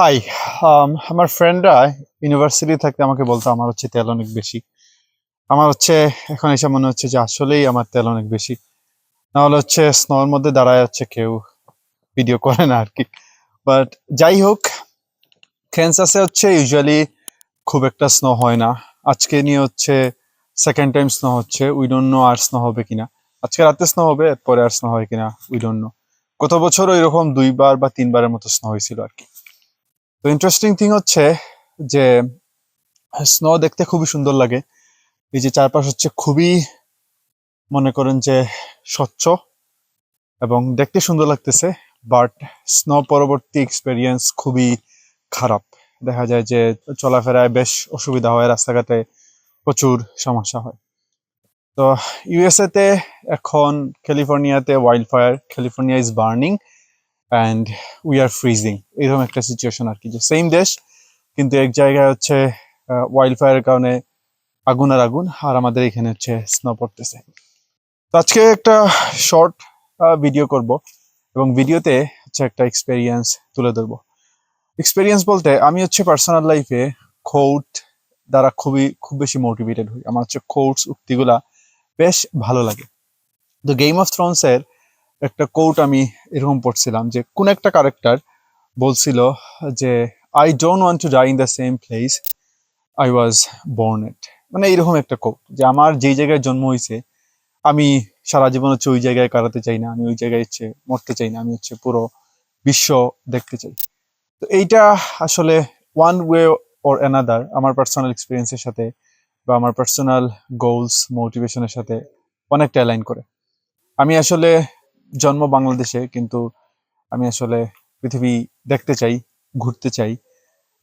High um, আমার ফ্রেন্ডরা university থাকতে আমাকে বলতো আমার হচ্ছে তেল অনেক বেশি। আমার হচ্ছে এখন এসে মনে হচ্ছে যে আসলেই আমার তেল অনেক বেশি। নাহলে হচ্ছে স্নোর মধ্যে দাঁড়ায় হচ্ছে কেউ ভিডিও করে না আর কি বাট যাই হোক ক্যান্সাসে হচ্ছে ইউজুয়ালি খুব একটা স্নো হয় না। আজকে নিয়ে হচ্ছে সেকেন্ড টাইম স্নো হচ্ছে। উই ডোন্ট নো আর স্নো হবে কিনা। আজকে রাতে স্নো হবে এরপরে আর স্নো হয় কিনা উই ডোন্ট নো গত বছর এরকম দুইবার বা তিনবারের মতো স্নো হয়েছিল আর কি তো ইন্টারেস্টিং থিং হচ্ছে যে স্নো দেখতে খুবই সুন্দর লাগে। এই যে চারপাশ হচ্ছে খুবই, মনে করেন যে স্বচ্ছ এবং দেখতে সুন্দর লাগতেছে বাট স্নো পরবর্তী এক্সপেরিয়েন্স খুবই খারাপ। দেখা যায় যে চলাফেরায় বেশ অসুবিধা হয়, রাস্তাঘাটে প্রচুর সমস্যা হয়। তো ইউএসএ তে এখন ক্যালিফোর্নিয়াতে wild fire California is burning and we are freezing এরকম একটা সিচুয়েশন আর কি। যে সেম দেশ, কিন্তু এক জায়গায় হচ্ছে ওয়াইল্ড ফায়ারের কারণে আগুন আর আগুন, আর আমাদের এখানে হচ্ছে স্নো পড়তেছে। তো আজকে একটা শর্ট ভিডিও করব এবং ভিডিওতে হচ্ছে একটা এক্সপেরিয়েন্স তুলে ধরবো। এক্সপেরিয়েন্স বলতে আমি হচ্ছে পার্সোনাল লাইফে কোট দ্বারা খুবই, খুব বেশি মোটিভেটেড হই। আমার হচ্ছে কোটস উক্তিগুলা বেশ ভালো লাগে। তো গেম অফ থ্রোনস এর একটা কোট আমি এরকম পড়ছিলাম যে, কোন একটা ক্যারেক্টার বলছিল যে I don't want to die in the same place I was born at মানে এরকম একটা কোট যে, আমার যেই জায়গায় জন্ম হয়েছে, আমি সারা জীবন হচ্ছে ওই জায়গায় কাটাতে চাই না, আমি ওই জায়গায় হচ্ছে মরতে চাই না, আমি হচ্ছে পুরো বিশ্ব দেখতে চাই। তো এইটা আসলে ওয়ান ওয়ে ওর অ্যানাদার আমার পার্সোনাল এক্সপিরিয়েন্সের সাথে বা আমার পার্সোনাল গোলস মোটিভেশনের সাথে অনেকটা অ্যালাইন করে। আমি আসলে জন্ম বাংলাদেশে, কিন্তু আমি আসলে পৃথিবী দেখতে চাই, ঘুরতে চাই।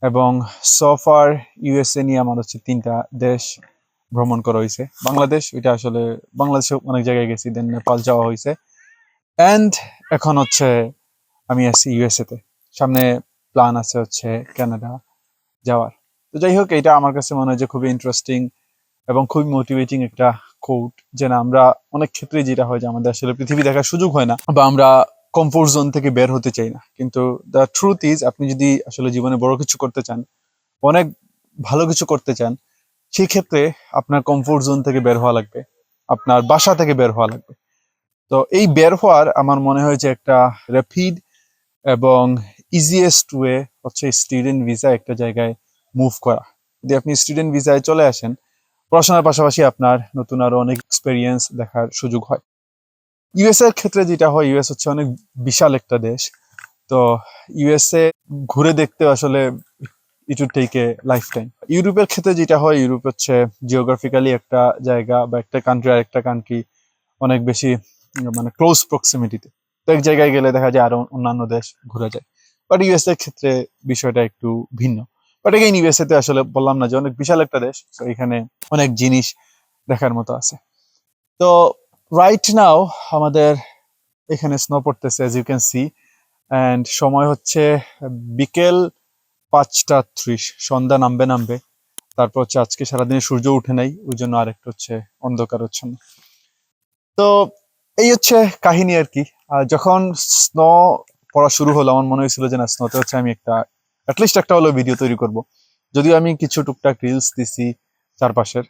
এবং সফার ইউএসএ নিয়ে আমার হচ্ছে তিনটা দেশ ভ্রমণ করা হয়েছে। বাংলাদেশ, এটা আসলে বাংলাদেশে অনেক জায়গায় গেছি দেন নেপাল যাওয়া হয়েছে। অ্যান্ড এখন হচ্ছে আমি আছি ইউএসএ তে। সামনে প্ল্যান আছে হচ্ছে কানাডা যাওয়ার। তো যাই হোক, এটা আমার কাছে মনে হয় যে খুবই ইন্টারেস্টিং এবং খুবই মোটিভেটিং একটা কোট যে না, আমরা অনেক ক্ষেত্রে যেটা হয় যে আমাদের আসলে পৃথিবী দেখার সুযোগ হয় না বা আমরা কমফোর্ট জোন থেকে বের হতে চাই না। কিন্তু দ্য ট্রুথ ইজ আপনি যদি আসলে জীবনে বড় কিছু করতে চান, অনেক ভালো কিছু করতে চান সেই ক্ষেত্রে আপনার কমফোর্ট জোন থেকে বের হওয়া লাগবে, আপনার বাসা থেকে বের হওয়া লাগবে। তো এই বের হওয়ার আমার মনে হয় যে একটা র্যাপিড এবং ইজিয়েস্ট ওয়ে হচ্ছে স্টুডেন্ট ভিসা একটা জায়গায় মুভ করা। যদি আপনি স্টুডেন্ট ভিসায় চলে আসেন পড়াশোনার পাশাপাশি আপনার নতুন আরও অনেক এক্সপেরিয়েন্স দেখার সুযোগ হয়। ইউএস এর ক্ষেত্রে যেটা হয় ইউএস হচ্ছে অনেক বিশাল একটা দেশ। তো ইউএসএ ঘুরে দেখতে আসলে it would take a life time ইউরোপের ক্ষেত্রে যেটা হয়, ইউরোপ হচ্ছে জিওগ্রাফিক্যালি একটা জায়গা বা একটা কান্ট্রি আর একটা কান্ট্রি অনেক বেশি মানে ক্লোজ প্রক্সিমিটিতে তো। এক জায়গায় গেলে দেখা যায় আরও অন্যান্য দেশ ঘুরে যায়। বাট ইউএস এর ক্ষেত্রে বিষয়টা একটু ভিন্ন। এগেইন ইউএসএ আসলে বললাম না যে অনেক বিশাল একটা দেশ তো এখানে অনেক জিনিস দেখার মতো আছে। তো রাইট নাও আমাদের এখানে স্নো পড়তেছে as you can see and সময় হচ্ছে বিকেল পাঁচটা ত্রিশ, সন্ধ্যা নামবে নামবে। তারপর হচ্ছে আজকে সারাদিনে সূর্য উঠে নাই, ওই জন্য আরেকটা হচ্ছে অন্ধকার হচ্ছে না তো এই হচ্ছে কাহিনী আর কি। যখন স্নো পড়া শুরু হলো, আমার মনে হয়েছিল যে না স্নোতে হচ্ছে আমি একটা অ্যাটলিস্ট একটা হলো ভিডিও তৈরি করব। যদিও আমি কিছু টুকটাক রিলস দিছি চারপাশের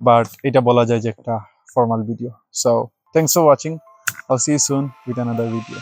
বাট এটা বলা যায় যে একটা formal video so thanks for watching all see soon with another video.